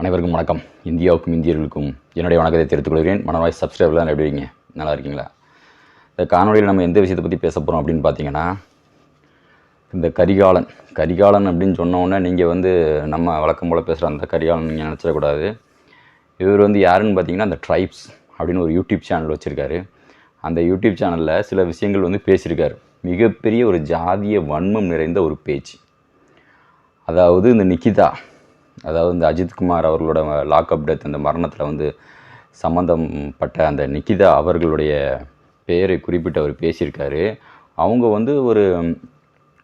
அனைவருக்கும் வணக்கம். இந்தியாவுக்கும் இந்தியர்களுக்கும் என்னுடைய வணக்கத்தை தெரிவித்துக் கொள்கிறேன். மனவாய் சப்ஸ்கிரைபர்லாம் எப்படி இருக்கீங்க? நல்லா இருக்கீங்களா? இந்த காணொலியில் நம்ம எந்த விஷயத்தை பற்றி பேச போகிறோம் அப்படின்னு பார்த்தீங்கன்னா இந்த கரிகாலன். கரிகாலன் அப்படின்னு சொன்னோன்னே நீங்கள் வந்து நம்ம வழக்கம் போல் பேசுகிற அந்த கரிகாலன் நீங்கள் நினச்சிடக்கூடாது இவர் வந்து யாருன்னு பார்த்தீங்கன்னா அந்த ட்ரைப்ஸ் அப்படின்னு ஒரு யூடியூப் சேனல் வச்சுருக்காரு. அந்த யூடியூப் சேனலில் சில விஷயங்கள் வந்து பேசியிருக்காரு. மிகப்பெரிய ஒரு ஜாதிய வன்மம் நிறைந்த ஒரு பேச்சு. அதாவது இந்த நிக்கிதா அதாவது இந்த அஜித்குமார் அவர்களோட லாக்அப் டெத் அந்த மரணத்தில் வந்து சம்மந்தப்பட்ட அந்த நிக்கிதா அவர்களுடைய பெயரை குறிப்பிட்டு அவர் பேசியிருக்காரு. அவங்க வந்து ஒரு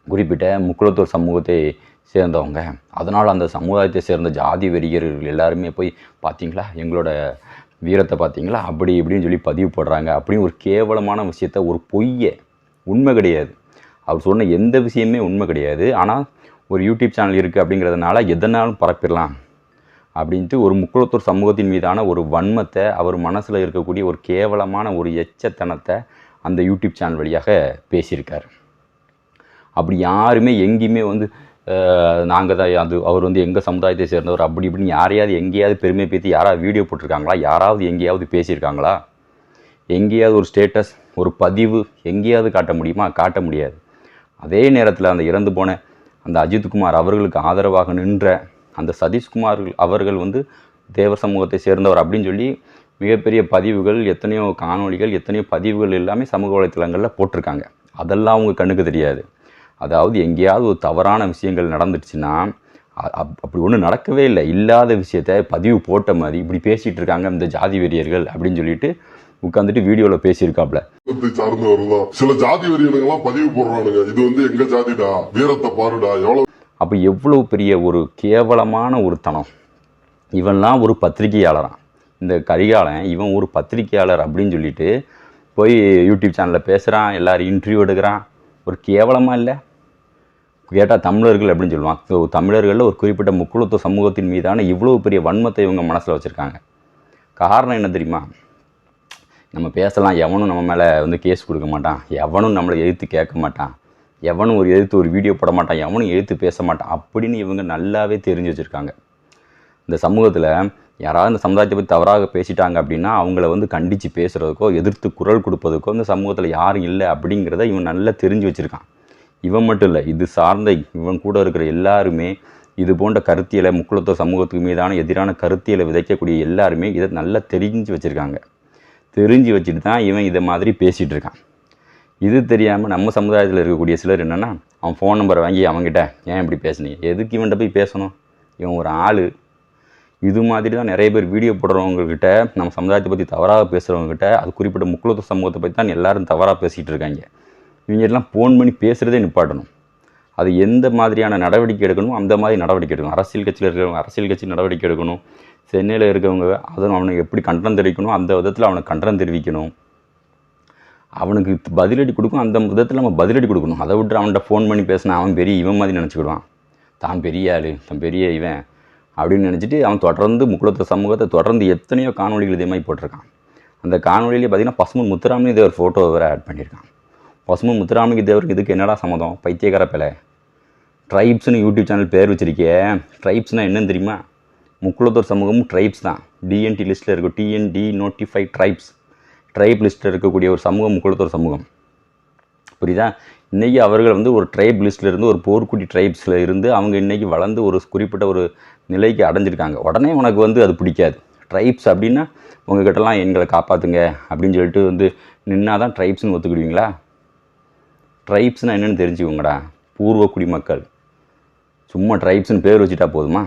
குறிப்பிட்ட முக்குளத்தூர் சமூகத்தை சேர்ந்தவங்க. அதனால் அந்த சமுதாயத்தை சேர்ந்த ஜாதி வெறியர்கள் எல்லாருமே போய் பார்த்தீங்களா எங்களோட வீரத்தை பார்த்தீங்களா அப்படி இப்படின்னு சொல்லி பதிவு போடுறாங்க. அப்படின்னு ஒரு கேவலமான விஷயத்த ஒரு பொய்யை உண்மை கிடையாது. அவர் சொன்ன எந்த விஷயமே உண்மை கிடையாது. ஆனால் ஒரு யூடியூப் சேனல் இருக்குது அப்படிங்கிறதுனால எதனாலும் பரப்பிடலாம் அப்படின்ட்டு ஒரு முக்குளத்தூர் சமூகத்தின் மீதான ஒரு வன்மத்தை அவர் மனசில் இருக்கக்கூடிய ஒரு கேவலமான ஒரு எச்சத்தனத்தை அந்த யூடியூப் சேனல் வழியாக பேசியிருக்கார். அப்படி யாருமே எங்கேயுமே வந்து நாங்கள் தான் அது அவர் வந்து எங்கள் சமுதாயத்தை சேர்ந்தவர் அப்படி இப்படின்னு யாரையாவது எங்கேயாவது பெருமை பேத்தி யாராவது வீடியோ போட்டிருக்காங்களா? யாராவது எங்கேயாவது பேசியிருக்காங்களா? எங்கேயாவது ஒரு ஸ்டேட்டஸ் ஒரு பதிவு எங்கேயாவது காட்ட முடியுமா? காட்ட முடியாது. அதே நேரத்தில் அந்த இறந்து போன அந்த அஜித்குமார் அவர்களுக்கு ஆதரவாக நின்ற அந்த சதீஷ்குமார் அவர்கள் வந்து தேவ சமூகத்தை சேர்ந்தவர் அப்படின்னு சொல்லி மிகப்பெரிய பதிவுகள் எத்தனையோ காணொளிகள் எத்தனையோ பதிவுகள் எல்லாமே சமூக வலைத்தளங்களில் போட்டிருக்காங்க. அதெல்லாம் அவங்க கண்ணுக்கு தெரியாது. அதாவது எங்கேயாவது ஒரு தவறான விஷயங்கள் நடந்துடுச்சுன்னா அப்- அப்படி ஒன்றும் நடக்கவே இல்லை. இல்லாத விஷயத்த பதிவு போட்ட மாதிரி இப்படி பேசிகிட்டு இருக்காங்க இந்த ஜாதி வெறியர்கள் அப்படின்னு சொல்லிட்டு உட்காந்துட்டு வீடியோவில் தான் சில ஜாதி வெறியனுங்க எல்லாம் பதிவு போடுறானுங்க. இது வந்து எங்க ஜாதிடா? வீரத்தை பாருடா. எவ்வளவு அப்போ எவ்வளோ பெரிய ஒரு கேவலமான ஒரு தனம் இவன்லாம் ஒரு பத்திரிகையாளரான் இந்த கரிகாலன் இவன் ஒரு பத்திரிகையாளர் அப்படின்னு சொல்லிட்டு போய் யூடியூப் சேனலில் பேசுகிறான் எல்லாரும் இன்டர்வியூ எடுக்கிறான். ஒரு கேவலமாக இல்லை? கேட்டால் தமிழர்கள் அப்படின்னு சொல்லுவான். ஸோ தமிழர்களில் ஒரு குறிப்பிட்ட முக்குளத்துவ சமூகத்தின் மீதான இவ்வளோ பெரிய வன்மத்தை இவங்க மனசில் வச்சுருக்காங்க. காரணம் என்ன தெரியுமா? நம்ம பேசலாம். எவனும் நம்ம மேலே வந்து கேஸ் கொடுக்க மாட்டான். எவனும் நம்மளை எழுத்து கேட்க மாட்டான். எவனும் ஒரு எழுத்து ஒரு வீடியோ போட மாட்டான். எவனும் எழுத்து பேச மாட்டான் அப்படின்னு இவங்க நல்லாவே தெரிஞ்சு வச்சுருக்காங்க. இந்த சமூகத்தில் யாராவது இந்த சமுதாயத்தை பற்றி தவறாக பேசிட்டாங்க அப்படின்னா அவங்கள வந்து கண்டித்து பேசுகிறதுக்கோ எதிர்த்து குரல் கொடுப்பதுக்கோ இந்த சமூகத்தில் யாரும் இல்லை அப்படிங்கிறத இவன் நல்லா தெரிஞ்சு வச்சுருக்கான். இவன் மட்டும் இல்லை இது சார்ந்த இவன் கூட இருக்கிற எல்லாருமே இது போன்ற கருத்தியலை முக்குளத்துவ சமூகத்துக்கு மீதான எதிரான கருத்தியலை விதைக்கக்கூடிய எல்லாருமே இதை நல்லா தெரிஞ்சு வச்சுருக்காங்க. தெரிஞ்சு வச்சுட்டு தான் இவன் இதை மாதிரி பேசிகிட்டு இருக்கான். இது தெரியாமல் நம்ம சமுதாயத்தில் இருக்கக்கூடிய சிலர் என்னென்னா அவன் ஃபோன் நம்பரை வாங்கி அவங்ககிட்ட ஏன் இப்படி பேசுனீங்க எதுக்கு இவன்கிட்ட போய் பேசணும்? இவன் ஒரு ஆள். இது மாதிரி தான் நிறைய பேர் வீடியோ போடுறவங்கக்கிட்ட நம்ம சமுதாயத்தை பற்றி தவறாக பேசுகிறவங்ககிட்ட அது குறிப்பிட்ட முக்குளத்து சமூகத்தை பற்றி தான் எல்லோரும் தவறாக பேசிகிட்டு இருக்காங்க. இவங்க எல்லாம் ஃபோன் பண்ணி பேசுகிறதே நிப்பாட்டணும். அது எந்த மாதிரியான நடவடிக்கை எடுக்கணுமோ அந்த மாதிரி நடவடிக்கை எடுக்கணும். அரசியல் கட்சியில் இருக்கிறவங்க அரசியல் கட்சி நடவடிக்கை எடுக்கணும். சென்னையில் இருக்கவங்க அதன் அவனுக்கு எப்படி கண்டனம் தெரிவிக்கணும்? அந்த விதத்தில் அவனுக்கு கண்டனம் தெரிவிக்கணும். அவனுக்கு பதிலடி கொடுக்கும். அந்த விதத்தில் நம்ம பதிலடி கொடுக்கணும். அதை விட்டு அவன்கிட்ட ஃபோன் பண்ணி பேசினா அவன் பெரிய இவன் மாதிரி நினச்சிக்கிடுவான். தான் பெரிய ஆள் தான் பெரிய இவன் அப்படின்னு நினச்சிட்டு அவன் தொடர்ந்து முக்குளத்த சமூகத்தை தொடர்ந்து எத்தனையோ காணொலிகள் இதே மாதிரி போட்டிருக்கான். அந்த காணொலியிலே பார்த்தீங்கன்னா பசுமன் முத்துராமலிங்க தேவர் ஃபோட்டோ வேறு ஆட் பண்ணியிருக்கான். பசுமன் முத்துராமலிங்க தேவருக்கு இதுக்கு என்னடா சம்மதம்? பைத்தியக்கார பிள்ளை. ட்ரைப்ஸ்னு யூடியூப் சேனல் பேர் வச்சிருக்கே ட்ரைப்ஸ்னால் என்னன்னு தெரியுமா? முக்குளத்தூர் சமூகமும் ட்ரைப்ஸ் தான். டிஎன்டி லிஸ்ட்டில் இருக்கும். டிஎன்டி நோட்டிஃபை ட்ரைப்ஸ் ட்ரைப் லிஸ்ட்டில் இருக்கக்கூடிய ஒரு சமூகம் முக்குளத்தூர் சமூகம். புரியுதா? இன்றைக்கி அவர்கள் வந்து ஒரு ட்ரைப் லிஸ்ட்டில் இருந்து ஒரு போர்க்குடி ட்ரைப்ஸில் இருந்து அவங்க இன்றைக்கி வளர்ந்து ஒரு குறிப்பிட்ட ஒரு நிலைக்கு அடைஞ்சிருக்காங்க. உடனே உனக்கு வந்து அது பிடிக்காது. ட்ரைப்ஸ் அப்படின்னா உங்ககிட்டலாம் எங்களை காப்பாற்றுங்க அப்படின்னு சொல்லிட்டு வந்து நின்னா தான் ட்ரைப்ஸ்னு ஒத்துக்கிடுவீங்களா? ட்ரைப்ஸ்னால் என்னென்னு தெரிஞ்சுக்கோங்கடா. பூர்வ குடிமக்கள். சும்மா ட்ரைப்ஸ்னு பேர் வச்சுட்டா போதுமா?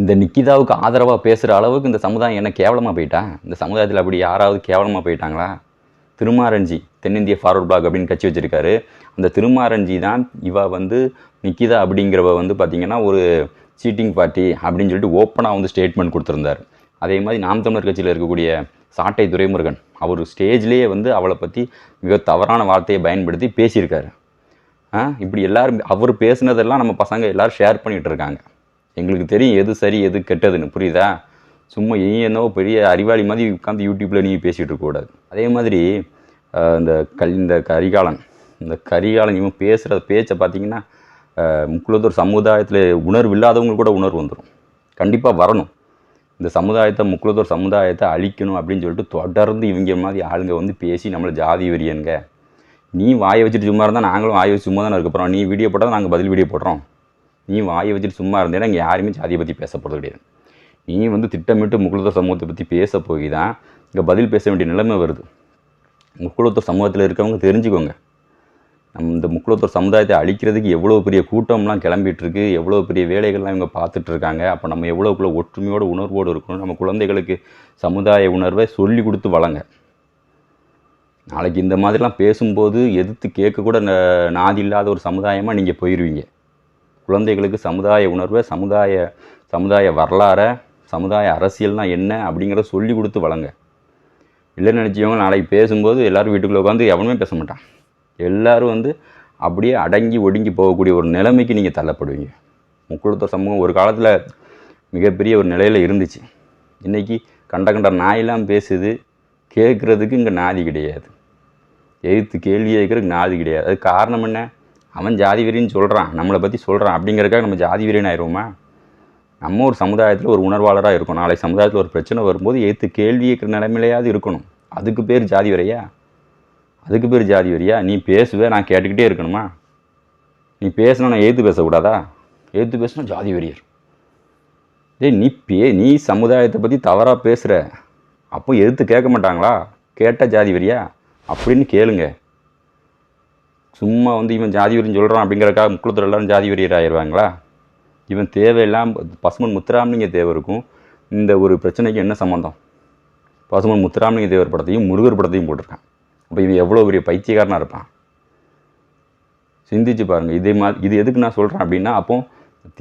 இந்த நிக்கிதாவுக்கு ஆதரவாக பேசுகிற அளவுக்கு இந்த சமுதாயம் என்ன கேவலமாக போயிட்டா? இந்த சமுதாயத்தில் அப்படி யாராவது கேவலமாக போயிட்டாங்களா? திருமாரஞ்சி தென்னிந்திய ஃபார்வர்ட் பிளாக் அப்படின்னு கட்சி வச்சுருக்காரு. அந்த திருமாரஞ்சி தான் இவா வந்து நிக்கிதா அப்படிங்கிறவ வந்து பார்த்திங்கன்னா ஒரு சீட்டிங் பார்ட்டி அப்படின்னு சொல்லிட்டு ஓப்பனாக வந்து ஸ்டேட்மெண்ட் கொடுத்துருந்தார். அதே மாதிரி நாம் தமிழர் கட்சியில் இருக்கக்கூடிய சாட்டை துரைமுருகன் அவர் ஸ்டேஜ்லேயே வந்து அவளை பற்றி மிக தவறான வார்த்தையை பயன்படுத்தி பேசியிருக்காரு. இப்படி எல்லாரும் அவர் பேசுனதெல்லாம் நம்ம பசங்க எல்லாரும் ஷேர் பண்ணிகிட்டு இருக்காங்க. எங்களுக்கு தெரியும் எது சரி எது கெட்டதுன்னு. புரியுதா? சும்மா நீ என்னவோ பெரிய அறிவாளி மாதிரி உட்காந்து யூடியூப்பில் நீ பேசிகிட்டு இருக்கக்கூடாது அதே மாதிரி இந்த கல் இந்த கரிகாலன் இந்த கரிகாலன் இவன் பேசுகிற பேச்சை பார்த்தீங்கன்னா முக்குளத்தூர் சமுதாயத்தில் உணர்வு இல்லாதவங்களுக்கு கூட உணர்வு வந்துடும் கண்டிப்பாக வரணும். இந்த சமுதாயத்தை முக்குலத்தோர் சமுதாயத்தை அழிக்கணும் அப்படின்னு சொல்லிட்டு தொடர்ந்து இவங்க மாதிரி ஆளுங்க வந்து பேசி நம்மளை ஜாதி வெறியனுங்க. நீ வாயை வச்சுட்டு சும்மா இருந்தால் நாங்களும் வாயை வச்சு சும்மா தானே இருக்க போகிறோம் நீ வீடியோ போட்டால் நாங்கள் பதில் வீடியோ போடுறோம். நீ வாயை வச்சுட்டு சும்மா இருந்தேன்னா இங்கே யாருமே ஜாதியை பற்றி பேச போகிறது கிடையாது. நீ வந்து திட்டமிட்டு முக்குலத்தோர் சமூகத்தை பற்றி பேச போய் தான் இங்கே பதில் பேச வேண்டிய நிலைமை வருது. முக்குளத்தூர் சமூகத்தில் இருக்கவங்க தெரிஞ்சுக்கோங்க. நம்ம இந்த முக்குளத்தூர் சமுதாயத்தை அழிக்கிறதுக்கு எவ்வளோ பெரிய கூட்டம்லாம் கிளம்பிகிட்ருக்கு எவ்வளோ பெரிய வேலைகள்லாம் இவங்க பார்த்துட்ருக்காங்க அப்போ நம்ம எவ்வளோக்குள்ள ஒற்றுமையோட உணர்வோடு இருக்கணும். நம்ம குழந்தைகளுக்கு சமுதாய உணர்வை சொல்லி கொடுத்து வளங்க. நாளைக்கு இந்த மாதிரிலாம் பேசும்போது எதிர்த்து கேட்கக்கூட ந- நாதி இல்லாத ஒரு சமுதாயமாக நீங்கள் போயிடுவீங்க குழந்தைகளுக்கு சமுதாய உணர்வை சமுதாய சமுதாய வரலாறை சமுதாய அரசியல்னால் என்ன அப்படிங்கிறத சொல்லி கொடுத்து வழங்க இல்லை நினச்சவங்க நாளைக்கு பேசும்போது எல்லோரும் வீட்டுக்குள்ளே உட்காந்து எவனுமே பேச மாட்டான். எல்லாரும் வந்து அப்படியே அடங்கி ஒடுங்கி போகக்கூடிய ஒரு நிலைமைக்கு நீங்கள் தள்ளப்படுவீங்க. முக்குழுத்த சமூகம் ஒரு காலத்தில் மிகப்பெரிய ஒரு நிலையில் இருந்துச்சு. இன்றைக்கி கண்ட கண்ட நாயெல்லாம் பேசுது கேட்குறதுக்கு இங்கே நாதி கிடையாது. எதிர்த்து கேள்வி கேட்குறதுக்கு நாதி கிடையாது. அது காரணம் என்ன? அவன் ஜாதி வெறின்னு சொல்கிறான் நம்மளை பற்றி சொல்கிறான் அப்படிங்கிறதுக்காக நம்ம ஜாதி வெறின்னு ஆயிடுவோமா நம்ம ஒரு சமுதாயத்தில் ஒரு உணர்வாளராக இருக்கணும். நாளைக்கு சமுதாயத்தில் ஒரு பிரச்சனை வரும்போது ஏற்று கேள்வி கேட்குற நிலைமையிலையாவது இருக்கணும். அதுக்கு பேர் ஜாதி வரையா அதுக்கு பேர் ஜாதி வரியா நீ பேசுவே நான் கேட்டுக்கிட்டே இருக்கணுமா? நீ பேசினா நான் ஏற்று பேசக்கூடாதா? ஏற்று பேசினா ஜாதி வெறியர். டேய் நீ பே நீ சமுதாயத்தை பற்றி தவறாக பேசுகிற அப்போ எதிர்த்து கேட்க மாட்டாங்களா? கேட்டால் ஜாதி வெறியா? அப்படின்னு கேளுங்க. சும்மா வந்து இவன் ஜாதி வெறின்னு சொல்கிறான் அப்படிங்கிறக்காக முக்குளத்தில் எல்லாரும் ஜாதி வெறியர் ஆயிடுவாங்களா இவன் தேவையெல்லாம் பசுமன் முத்துராமலிங்க தேவை இருக்கும் இந்த ஒரு பிரச்சனைக்கு என்ன சம்மந்தம் பசுமன் முத்துராமலிங்க தேவர் படத்தையும் முருகர் படத்தையும் போட்டிருக்கான். அப்போ இவன் எவ்வளோ பெரிய பைத்தியக்காரனாக இருப்பான்? சிந்திச்சு பாருங்கள் இதே மாதிரி இது எதுக்கு நான் சொல்கிறேன் அப்படின்னா அப்போ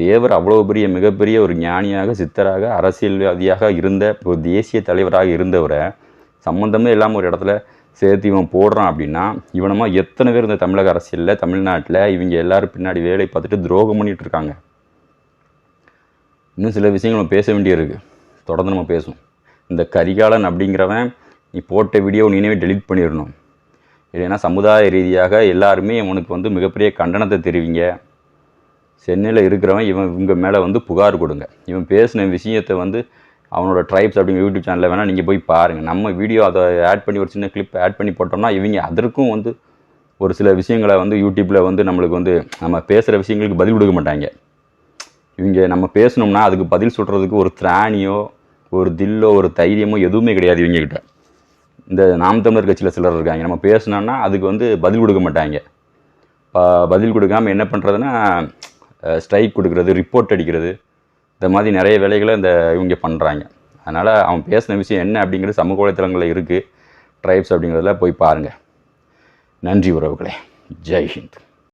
தேவர் அவ்வளோ பெரிய மிகப்பெரிய ஒரு ஞானியாக சித்தராக அரசியல்வாதியாக இருந்த ஒரு தேசிய தலைவராக இருந்தவரை சம்மந்தமே இல்லாமல் ஒரு இடத்துல சேர்த்து இவன் போடுறான் அப்படின்னா இவனமா எத்தனை பேர் இந்த தமிழக அரசியலில் தமிழ்நாட்டில் இவங்க எல்லாரும் பின்னாடி வேலை பார்த்துட்டு துரோகம் பண்ணிகிட்டு இருக்காங்க. இன்னும் சில விஷயங்கள் நம்ம பேச வேண்டியிருக்கு தொடர்ந்து நம்ம பேசுவோம். இந்த கரிகாலன் அப்படிங்கிறவன் நீ போட்ட வீடியோ நீனவே டெலீட் பண்ணிடணும். இல்லைன்னா சமுதாய ரீதியாக எல்லாருமே இவனுக்கு வந்து மிகப்பெரிய கண்டனத்தை தெரிவிங்க. சென்னையில் இருக்கிறவன் இவன் இவங்க மேலே வந்து புகார் கொடுங்க. இவன் பேசின விஷயத்தை வந்து அவனோட ட்ரைப்ஸ் அப்படிங்கிற யூடியூப் சேனலில் வேணால் நீங்கள் போய் பாருங்கள் நம்ம வீடியோ அதை ஆட் பண்ணி ஒரு சின்ன கிளிப் ஆட் பண்ணி போட்டோம்னா இவங்க அதற்கும் வந்து ஒரு சில விஷயங்களை வந்து யூடியூப்பில் வந்து நம்மளுக்கு வந்து நம்ம பேசுகிற விஷயங்களுக்கு பதில் கொடுக்க மாட்டாங்க. இவங்க நம்ம பேசணும்னா அதுக்கு பதில் சொல்கிறதுக்கு ஒரு திராணியோ ஒரு தில்லோ ஒரு தைரியமோ எதுவுமே கிடையாது இவங்கக்கிட்ட இந்த நாம் தமிழர் கட்சியில் சிலர் இருக்காங்க. நம்ம பேசணும்னா அதுக்கு வந்து பதில் கொடுக்க மாட்டாங்க. பதில் கொடுக்காம என்ன பண்ணுறதுன்னா ஸ்ட்ரைக் கொடுக்குறது ரிப்போர்ட் அடிக்கிறது இந்த மாதிரி நிறைய வேலைகளை இந்த இவங்க பண்ணுறாங்க அதனால் அவன் பேசின விஷயம் என்ன அப்படிங்கிறது சமூக வலைத்தளங்களில் இருக்குது ட்ரைப்ஸ் அப்படிங்கிறதுல போய் பாருங்கள் நன்றி உறவுகளே. ஜெய் ஹிந்த்.